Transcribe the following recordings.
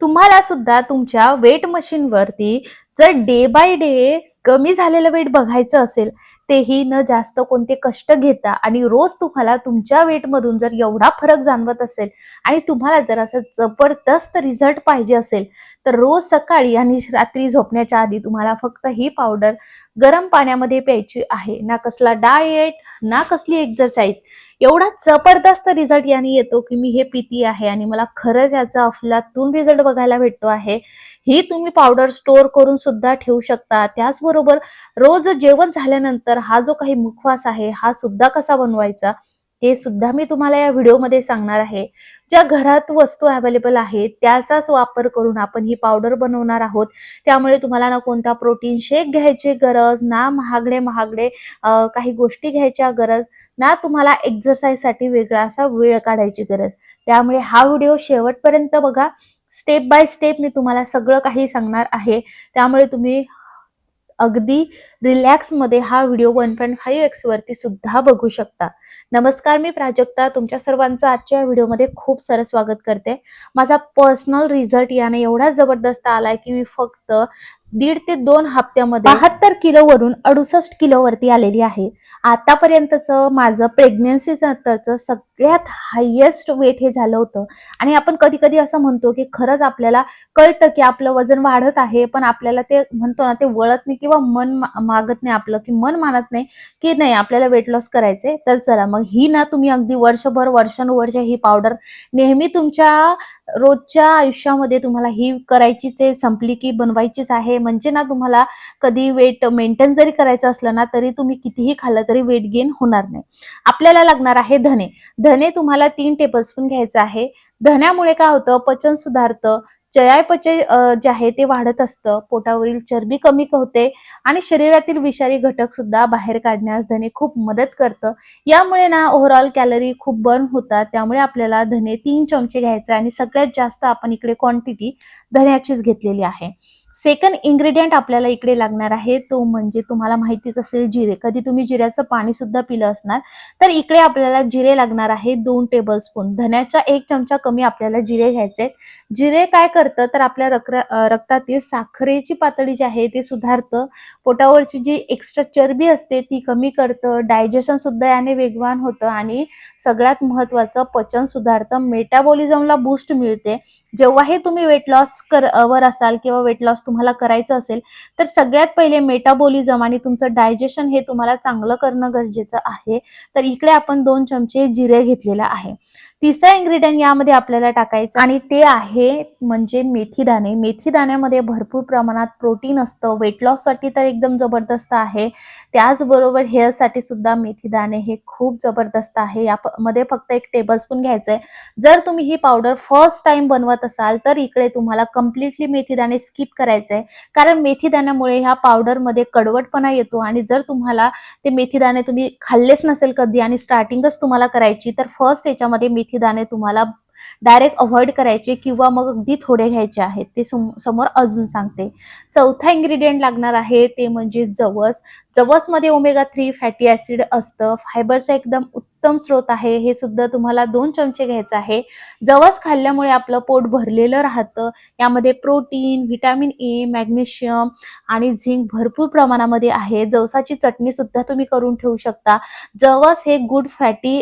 तुम्हाला सुद्धा तुमच्या वेट मशीनवरती जर डे बाय डे कमी झालेलं वेट बघायचं असेल तेही न जास्त कोणते कष्ट घेता आणि रोज तुम्हाला तुमच्या वेटमधून जर एवढा फरक जाणवत असेल आणि तुम्हाला जर असं जबरदस्त रिझल्ट पाहिजे असेल तर रोज सकाळी आणि रात्री झोपण्याच्या आधी तुम्हाला फक्त ही पावडर गरम पाण्यामध्ये प्यायची आहे. ना कसला डाएट ना कसली एक्सरसाइज एवढा जबरदस्त रिझल्ट याने येतो की मी हे पिती आहे आणि मला खरंच याचा अफलातून रिझल्ट बघायला भेटतो आहे. ही तुम्ही पावडर स्टोअर करून सुद्धा ठेवू शकता. त्याचबरोबर रोज जेवण झाल्यानंतर हा जो काही मुखवास आहे हा सुद्धा कसा बनवायचा ते सुद्धा मी तुम्हाला या व्हिडिओमध्ये सांगणार आहे. ज्या घरात वस्तू अवेलेबल आहेत त्याचाच वापर करून आपण ही पावडर बनवणार आहोत. त्यामुळे तुम्हाला ना कोणता प्रोटीन शेक घ्यायची गरज ना महागडे महागडे काही गोष्टी घ्यायच्या गरज ना तुम्हाला एक्झरसाईजसाठी वेगळा असा वेळ काढायची गरज. त्यामुळे हा व्हिडिओ शेवटपर्यंत बघा. स्टेप बाय स्टेप मी तुम्हाला सगळं काही सांगणार आहे. त्यामुळे तुम्ही अगदी रिलॅक्समध्ये हा video one point five x वरती सुद्धा बघू शकता. नमस्कार मी प्राजक्ता. तुमच्या सर्वांचं आजच्या व्हिडिओमध्ये खूप सारं स्वागत करते. माझा पर्सनल रिझल्ट याने एवढा जबरदस्त आलाय की मी फक्त दीड ते दोन हप्त्यामध्ये बहात्तर किलो वरून अडुसष्ट किलो वरती आलेली आहे. आतापर्यंतचं माझं प्रेग्नन्सी नंतरचं सगळ्यात हायेस्ट वेट हे झालं होतं. आणि आपण कधी कधी असं म्हणतो की खरंच आपल्याला कळतं की आपलं वजन वाढत आहे पण आपल्याला ते म्हणतो ना ते वळत नाही किंवा मन मागत नाही आपलं की मन मानत नाही की नाही आपल्याला वेट लॉस करायचंय तर चला मग ही ना तुम्ही अगदी वर्षभर वर्षानुवर्ष ही पावडर नेहमी तुमच्या रोजच्या आयुष्यामध्ये तुम्हाला ही करायचीच आहे संपली की बनवायचीच आहे. म्हणजे ना तुम्हाला कधी वेट मेंटेन जरी करायचं असलं ना तरी तुम्ही कितीही खाल्लं तरी वेट गेन होणार नाही. आपल्याला लागणार आहे धने. धने तुम्हाला तीन टेबलस्पून घ्यायचं आहे. धन्यामुळे काय होतं? पचन सुधारतं. चयापचय जे आहे ते वाढत असतं. पोटावरील चरबी कमी होते आणि शरीरातील विषारी घटक सुद्धा बाहेर काढण्यास धने खूप मदत करतं. यामुळे ना ओव्हरऑल कॅलरी खूप बर्न होतात. त्यामुळे आपल्याला धने तीन चमचे घ्यायचे आणि सगळ्यात जास्त आपण इकडे क्वांटिटी धन्याचीच घेतलेली आहे. सेकंड इन्ग्रेडियंट आपल्याला इकडे लागणार आहे तो म्हणजे तुम्हाला माहितीच असेल जिरे. कधी तुम्ही जिऱ्याचं पाणी सुद्धा पिलं असणार तर इकडे आपल्याला जिरे लागणार आहे दोन टेबल स्पून धन्याच्या एक चमचा कमी आपल्याला जिरे घ्यायचे जिरे काय करतं तर आपल्या रक्त रक्तातील साखरेची पातळी जी आहे ते सुधारतं. पोटावरची जी एक्स्ट्रा चरबी असते ती कमी करतं. डायजेशन सुद्धा याने वेगवान होतं आणि सगळ्यात महत्वाचं पचन सुधारतं. मेटाबॉलिझमला बूस्ट मिळते. जेव्हाही तुम्ही वेट लॉस कर वर असाल किंवा वेट लॉस तुम्हाला करायचं असेल तर सगळ्यात पहिले मेटाबॉलिझम आणि तुमचं डायजेशन हे तुम्हाला चांगलं करणं गरजेचं आहे. तर इकडे आपण दोन चमचे जिरे घेतलेला आहे. तिसरा इन्ग्रेडियंट यामध्ये आपल्याला टाकायचं. आणि ते आहे म्हणजे मेथी दाणे मेथी दाण्यामध्ये भरपूर प्रमाणात प्रोटीन असतं. वेट लॉससाठी तर एकदम जबरदस्त आहे. त्याचबरोबर हेअरसाठी सुद्धा मेथी दाणे हे खूप जबरदस्त आहे. यामध्ये फक्त एक टेबलस्पून आहे जर तुम्ही ही पावडर फर्स्ट टाइम बनवत असाल तर इकडे तुम्हाला कम्प्लिटली मेथी दाणे स्किप करायचे कारण मेथी दाण्यामुळे ह्या पावडरमध्ये कडवटपणा येतो आणि जर तुम्हाला ते मेथी दाणे तुम्ही खाल्लेच नसेल कधी आणि स्टार्टिंगच तुम्हाला करायची तर फर्स्ट याच्यामध्ये मेथी दाणे तुम्हाला डायरेक्ट अवॉइड करायचे किंवा मग अगदी थोडे घ्यायचे आहेत. ते सम- समोर अजून सांगते. चौथा इन्ग्रेडियंट लागणार आहे ते म्हणजे जवस. जवसमध्ये ओमेगा थ्री फॅटी ऍसिड असतं. फायबरचा एकदम उत्तम स्रोत आहे. हे सुद्धा तुम्हाला दोन चमचे घ्यायचं आहे. जवस खाल्ल्यामुळे आपलं पोट भरलेलं राहतं. यामध्ये प्रोटीन व्हिटॅमिन ए मॅग्नेशियम आणि झिंक भरपूर प्रमाणामध्ये आहे. जवसाची चटणी सुद्धा तुम्ही करून ठेवू शकता. जवस हे गुड फॅटी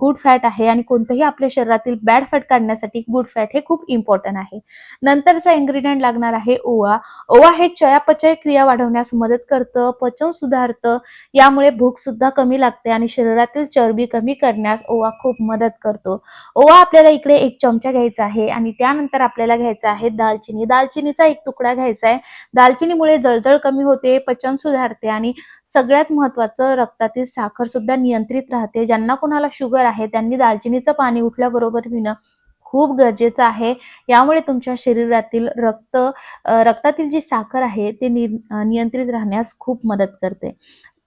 गुड फॅट आहे आणि कोणतंही आपल्या शरीरातील बॅड फॅट काढण्यासाठी गुड फॅट हे खूप इम्पॉर्टंट आहे. नंतरचा इन्ग्रेडियंट लागणार आहे ओवा. ओवा हे चयापचय क्रिया वाढवण्यास मदत करतं पचन सुधारतं. यामुळे भूक सुद्धा कमी लागते आणि शरीरातील चर चरबी कमी करण्यास ओवा खूप मदत करतो. ओवा आपल्याला इकडे एक चमचा घ्यायचा आहे आणि त्यानंतर आपल्याला घ्यायचा आहे दालचिनी. दालचिनीचा एक तुकडा घ्यायचा आहे. दालचिनीमुळे जळजळ कमी होते पचन सुधारते आणि सगळ्यात महत्वाचं रक्तातील साखर सुद्धा नियंत्रित राहते. ज्यांना कोणाला शुगर आहे त्यांनी दालचिनीचं पाणी उठल्याबरोबर पिणं खूप गरजेचं आहे. यामुळे तुमच्या शरीरातील रक्त रक्तातील जी साखर आहे ते नि- नियंत्रित राहण्यास खूप मदत करते.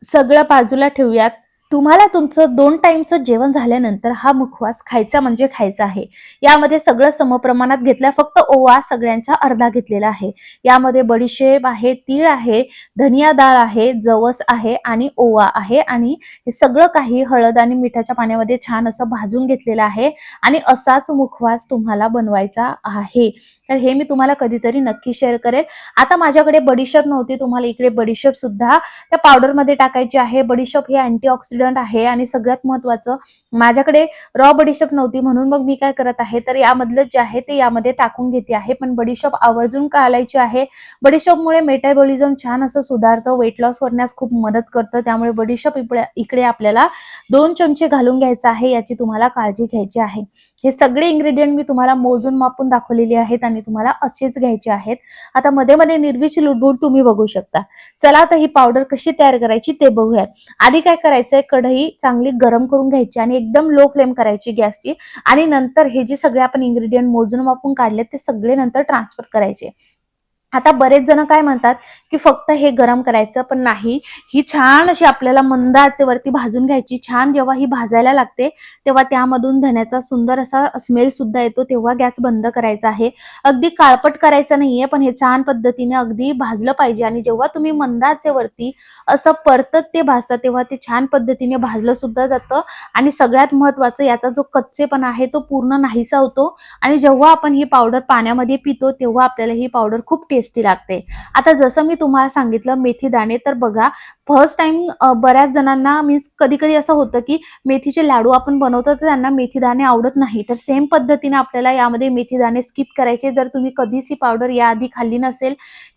सगळं बाजूला ठेवूयात. तुम्हाला तुमचं दोन टाइमचं जेवण झाल्यानंतर हा मुखवास खायचा म्हणजे खायचा आहे. यामध्ये सगळं समप्रमाणात घेतलं फक्त ओवा सगळ्यांच्या अर्धा घेतलेला आहे. यामध्ये बडीशेप आहे तीळ आहे धनिया डाळ आहे जवस आहे आणि ओवा आहे आणि हे सगळं काही हळद आणि मिठाच्या पाण्यामध्ये छान असं भाजून घेतलेलं आहे आणि असाच मुखवास तुम्हाला बनवायचा आहे. तर हे मी तुम्हाला कधीतरी नक्की शेअर करेल. आता माझ्याकडे बडीशेप नव्हती तुम्हाला इकडे बडीशेप सुद्धा त्या पावडरमध्ये टाकायची आहे. बडीशेप हे अँटीऑक्सिडंट आहे आणि सगळ्यात महत्वाचं माझ्याकडे रॉ बडीशॉप नव्हती म्हणून मग मी काय करत आहे तर यामधलं जे आहे ते यामध्ये टाकून घेते आहे. पण बडीशॉप आवर्जून घालायची आहे. बडीशेपमुळे मेटाबॉलिझम छान असं सुधारतं वेट लॉस करण्यास खूप मदत करतं. त्यामुळे बडीशॉप इकडे- इकडे आपल्याला दोन चमचे घालून घ्यायचं आहे याची तुम्हाला काळजी घ्यायची आहे. हे सगळे इन्ग्रेडियंट मी तुम्हाला मोजून मापून दाखवलेले आहेत आणि तुम्हाला असेच घ्यायचे आहेत. आता मध्ये मध्ये निर्विच लुडबुड तुम्ही बघू शकता. चला आता ही पावडर कशी तयार करायची ते बघूयात. आधी काय करायचंय? कढई चांगली गरम करून घ्यायची आणि एकदम लो फ्लेम करायची गॅसची. आणि नंतर हे जे सगळे आपण इन्ग्रेडियंट मोजून मापून काढले ते सगळे नंतर ट्रान्सफर करायचे. आता बरेच जण काय म्हणतात की फक्त हे गरम करायचं पण नाही. ही छान अशी आपल्याला मंद आचेवरती भाजून घ्यायची. छान जेव्हा ही भाजायला लागते तेव्हा त्यामधून धण्याचा सुंदर असा स्मेल सुद्धा येतो तेव्हा गॅस बंद करायचा आहे. अगदी काळपट करायचं नाहीये पण हे छान पद्धतीने अगदी भाजलं पाहिजे. आणि जेव्हा तुम्ही मंद आचेवरती असं परतत ते भाजता तेव्हा ते छान पद्धतीने भाजलं सुद्धा जातं. आणि सगळ्यात महत्वाचं याचा जो कच्चेपणा आहे तो पूर्ण नाहीसा होतो. आणि जेव्हा आपण ही पावडर पाण्यामध्ये पितो तेव्हा आपल्याला ही पावडर खूप टेस्ट लागते. आता जसं मी तुम्हाला सांगितलं मेथी दाणे तर बघा फर्स्ट टाइम बऱ्याच जणांना मीन्स कधी कधी असं होतं की मेथीचे लाडू आपण बनवतो तर त्यांना मेथी दाणे आवडत नाही. तर सेम पद्धतीने आपल्याला यामध्ये मेथी दाणे स्किप करायचे. जर तुम्ही कधीच ही पावडर याआधी खाल्ली नसेल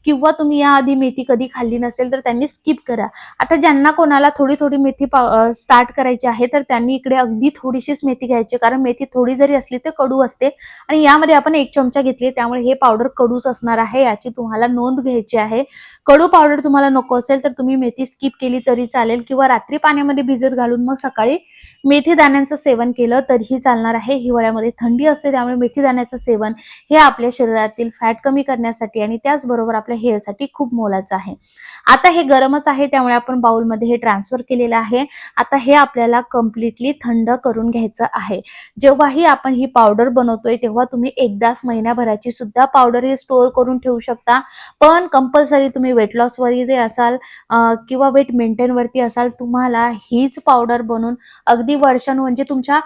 किंवा तुम्ही याआधी मेथी कधी खाल्ली नसेल तर त्यांनी स्किप करा. आता ज्यांना कोणाला थोडी थोडी मेथी स्टार्ट करायची आहे तर त्यांनी इकडे अगदी थोडीशीच मेथी घ्यायची. कारण मेथी थोडी जरी असली तर कडू असते. आणि यामध्ये आपण एक चमचा घेतली त्यामुळे हे पावडर कडूच असणार आहे याची तुम्हाला नोंद घ्यायची आहे. कडू पावडर तुम्हाला नको असेल तर तुम्ही मेथी स्किप केली तरी चालेल किंवा रात्री पाण्यामध्ये भिजत घालून मग सकाळी मेथी दाण्यांचं सेवन केलं तरीही चालणार आहे. हिवाळ्यामध्ये थंडी असते त्यामुळे मेथी दाण्याचं सेवन हे आपल्या शरीरातील फॅट कमी करण्यासाठी आणि त्याचबरोबर आपल्या हेअरसाठी खूप मोलाचं आहे. आता हे गरमच आहे त्यामुळे आपण बाउलमध्ये हे ट्रान्सफर केलेलं आहे. आता हे आपल्याला कम्प्लिटली थंड करून घ्यायचं आहे. जेव्हाही आपण ही पावडर बनवतोय तेव्हा तुम्ही एकदाच महिन्याभराची सुद्धा पावडर हे स्टोअर करून ठेवू शकता. पण कंपल्सरी तुम्ही वेट लॉस वरती असाल किंवा वेट मेंटेन वरती असाल तुम्हाला हीच पावडर बनवून अगदी वर्षन म्हणजे तुमच्या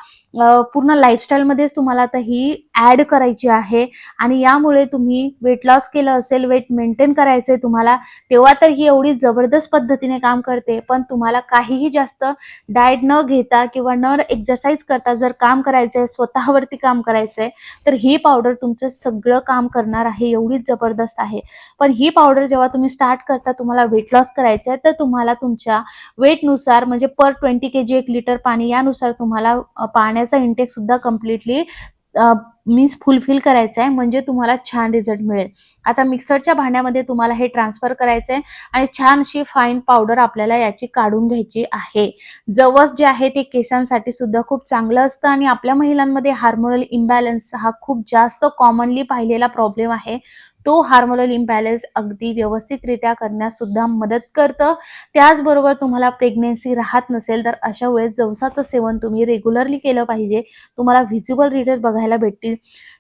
पूर्ण लाईफस्टाईलमध्येच तुम्हाला आता ही ऍड करायची आहे. आणि यामुळे तुम्ही वेट लॉस केलं असेल वेट मेंटेन करायचंय तुम्हाला तेव्हा तर ही एवढी जबरदस्त पद्धतीने काम करते. पण तुम्हाला काहीही जास्त डाएट न घेता किंवा न एक्सरसाइज करता जर काम करायचंय स्वतःवरती काम करायचंय तर ही पावडर तुमचं सगळं काम करणार आहे. एवढीच जबरदस्त आहे. पण ही पावडर जेव्हा तुम्ही स्टार्ट करता तुम्हाला वेट लॉस करायचं आहे तर तुम्हाला तुमच्या वेटनुसार म्हणजे पर ट्वेंटी के जी एक लिटर पाणी यानुसार तुम्हाला पाण्याचा इंटेक सुद्धा कम्प्लिटली मीन्स फुलफिल करायचं आहे म्हणजे तुम्हाला छान रिझल्ट मिळेल. आता मिक्सरच्या भांड्यामध्ये तुम्हाला हे ट्रान्सफर करायचं आहे आणि छान अशी फाईन पावडर आपल्याला याची काढून घ्यायची आहे. जवस जे आहे ते केसांसाठी सुद्धा खूप चांगलं असतं आणि आपल्या महिलांमध्ये हार्मोनल इम्बॅलन्स हा खूप जास्त कॉमनली पाहिलेला प्रॉब्लेम आहे. तो हार्मोनल इम्बॅलन्स अगदी व्यवस्थितरित्या करण्यास सुद्धा मदत करतं. त्याचबरोबर तुम्हाला प्रेग्नेन्सी राहत नसेल तर अशा वेळेस जवसाचं सेवन तुम्ही रेग्युलरली केलं पाहिजे. तुम्हाला व्हिजिबल रिडर बघायला भेटतील.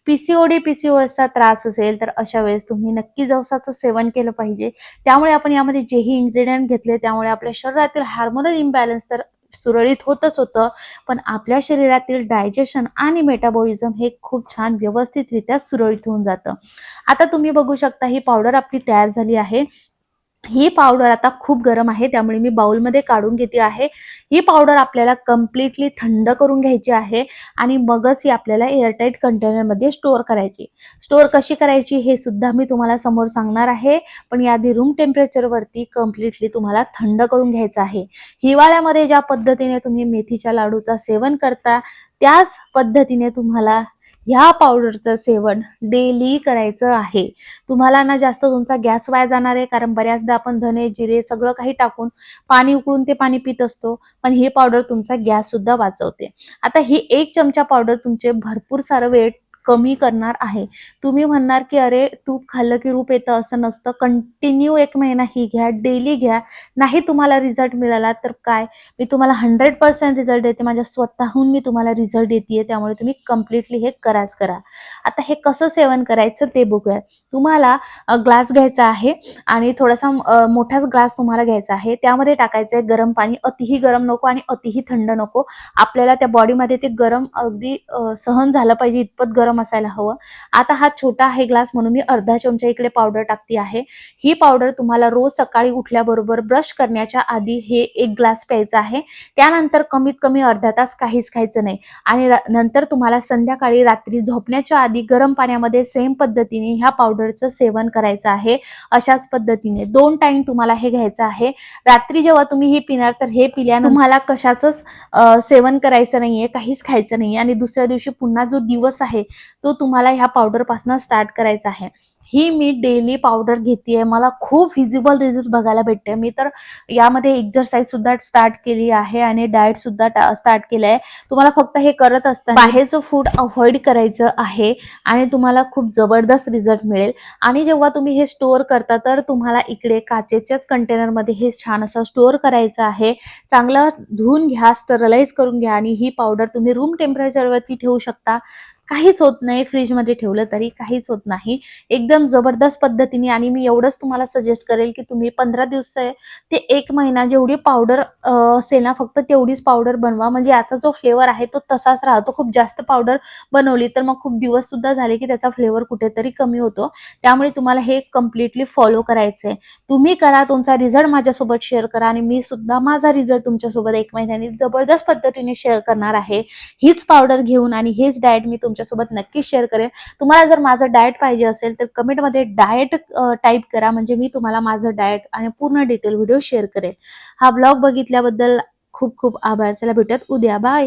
पीसीओडी पीसीओएसचा त्रास असेल तर अशा वेळेस तुम्ही नक्की जवसाचं सेवन केलं पाहिजे. त्यामुळे आपण यामध्ये जेही इन्ग्रेडियंट घेतले त्यामुळे आपल्या शरीरातील हार्मोनल इम्बॅलन्स तर सुरळीत होतच होतं. पण आपल्या शरीरातील डायजेशन आणि मेटाबॉलिझम हे खूप छान व्यवस्थितरित्या सुरळीत होऊन जातं. आता तुम्ही बघू शकता ही पावडर आपली तयार झाली आहे. ही पावडर आता खूप गरम आहे त्यामुळे मी बाउलमध्ये काढून घेते आहे. ही पावडर आपल्याला कम्प्लिटली थंड करून घ्यायची आहे आणि मगच ही आपल्याला एअरटाईट कंटेनरमध्ये स्टोअर करायची. स्टोअर कशी करायची हे सुद्धा मी तुम्हाला समोर सांगणार आहे पण याआधी रूम टेम्परेचरवरती कम्प्लिटली तुम्हाला थंड करून घ्यायचं आहे. हिवाळ्यामध्ये ज्या पद्धतीने तुम्ही मेथीच्या लाडूचा सेवन करता त्याच पद्धतीने तुम्हाला ह्या पावडरचं सेवन डेली करायचं आहे. तुम्हाला ना जास्त तुमचा गॅस वाया जाणार आहे कारण बऱ्याचदा आपण धने जिरे सगळं काही टाकून पाणी उकळून ते पाणी पित असतो पण ही पावडर तुमचा गॅस सुद्धा वाचवते. आता ही एक चमचा पावडर तुमचे भरपूर सारं वेट कमी करणार आहे. तुम्ही म्हणणार की अरे तूप खाल्लं की रूप येतं असं नसतं. कंटिन्यू एक महिना ही घ्या डेली घ्या. नाही तुम्हाला रिझल्ट मिळाला तर काय? मी तुम्हाला हंड्रेड पर्सेंट रिझल्ट देते. माझ्या स्वतःहून मी तुम्हाला रिझल्ट देते त्यामुळे तुम्ही कम्प्लिटली हे कराच करा. आता हे कसं सेवन करायचं ते बघूया. तुम्हाला ग्लास घ्यायचा आहे आणि थोडासा मोठाच ग्लास तुम्हाला घ्यायचा आहे. त्यामध्ये टाकायचं आहे गरम पाणी. अतिही गरम नको आणि अतिही थंड नको. आपल्याला त्या बॉडीमध्ये ते गरम अगदी सहन झालं पाहिजे. इतपत गरम असायला हवं. आता हा छोटा आहे ग्लास म्हणून मी अर्धा चमचा इकडे पावडर टाकते आहे. ही पावडर तुम्हाला रोज सकाळी उठल्याबरोबर ब्रश करण्याच्या आधी हे एक ग्लास प्यायचा आहे. त्यानंतर कमीत कमी अर्धा तास काहीच खायचं नाही. आणि नंतर तुम्हाला संध्याकाळी रात्री झोपण्याच्या आधी गरम पाण्यामध्ये सेम पद्धतीने ह्या पावडरचं सेवन करायचं आहे. अशाच पद्धतीने दोन टाइम तुम्हाला हे घ्यायचं आहे. रात्री जेव्हा तुम्ही हे पिणार तर हे पिल्यानं तुम्हाला कशाचंच सेवन करायचं नाहीये काहीच खायचं नाहीये. आणि दुसऱ्या दिवशी पुन्हा जो दिवस आहे तो तुम्हाला ह्या पावडरपासून स्टार्ट करायचा आहे. ही मी डेली पावडर घेतीये. मला खूप विजिबल रिझल्ट बघायला भेटते मी तर यामध्ये एक्झरसाइज सुद्धा स्टार्ट केली आहे आणि डाएट सुद्धा स्टार्ट केलं आहे तुम्हाला फक्त हे करत असताना बाहेरचं फूड अवॉइड करायचं आहे आणि तुम्हाला खूप जबरदस्त रिझल्ट मिळेल. आणि जेव्हा तुम्ही हे स्टोअर करता तर तुम्हाला इकडे काचेच्याच कंटेनरमध्ये हे छान असं स्टोअर करायचं आहे. चांगलं धुवून घ्या स्टरलाइज करून घ्या आणि ही पावडर तुम्ही रूम टेम्परेचरवरती ठेवू शकता. काहीच होत नाही फ्रीजमध्ये ठेवलं तरी काहीच होत नाही. एकदम जबरदस्त पद्धतीने आणि मी एवढंच तुम्हाला सजेस्ट करेल की तुम्ही पंधरा दिवस ते एक महिना जेवढी पावडर असेल ना फक्त तेवढीच पावडर बनवा. म्हणजे आता जो फ्लेवर आहे तो तसाच राहतो. खूप जास्त पावडर बनवली तर मग खूप दिवस सुद्धा झाले की त्याचा फ्लेवर कुठेतरी कमी होतो. त्यामुळे तुम्हाला हे कम्प्लिटली फॉलो करायचं आहे तुम्ही करा तुमचा रिझल्ट माझ्यासोबत शेअर करा आणि मी सुद्धा माझा रिझल्ट तुमच्यासोबत एक महिन्याने जबरदस्त पद्धतीने शेअर करणार आहे. हीच पावडर घेऊन आणि हेच डाएट मी तुमच्या तुमच्यासोबत नक्कीच शेअर करेन. तुम्हाला जर माझं डाएट पाहिजे असेल तर कमेंटमध्ये डाएट टाईप करा. म्हणजे मी तुम्हाला माझं डाएट आणि पूर्ण डिटेल व्हिडिओ शेअर करेन. हा ब्लॉग बघितल्याबद्दल खूप खूप आभार. चला भेटत उद्या. बाय